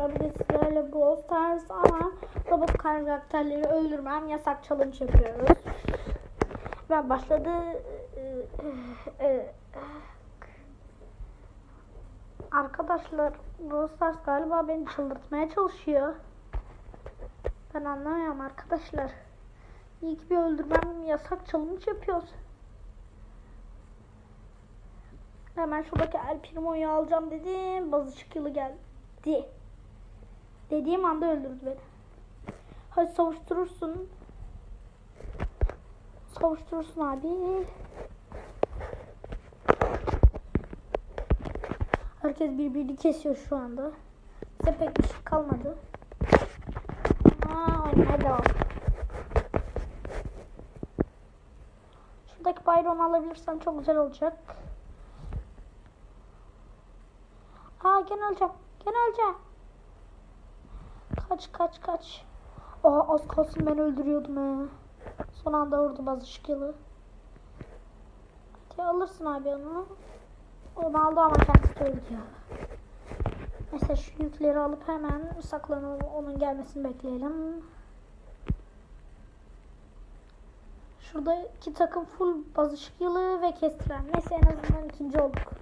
arkadaşlar. Bugün sizlerle Brawl Stars ama robot karakterleri öldürmem yasak challenge yapıyoruz. Ben başladı. Arkadaşlar Brawl Stars galiba beni çıldırtmaya çalışıyor. Ben anlamıyorum arkadaşlar. İlk bir öldürmem yasak challenge yapıyoruz. Hemen şuradaki El Primo'yu alacağım dedim. Bazı çıkılı geldi. Dediğim anda öldürdü beni. Hadi savuşturursun. Savuşturursun abi. Herkes birbirini kesiyor şu anda. Bize pek bir şey kalmadı. Aa, oynamaya devam. Şuradaki bayrağını alabilirsem çok güzel olacak. Aa gene öleceğim. Gene öleceğim. Kaç kaç kaç. Aa az kalsın ben öldürüyordum he. Son anda vurdu bazı şıkılı. Hadi alırsın abi onu. Onu aldı ama kendisi öldü ya. Mesela şu yükleri alıp hemen saklanalım. Onun gelmesini bekleyelim. Şurada iki takım full bazı şıkılı ve kestiren. Neyse en azından ikinci olduk.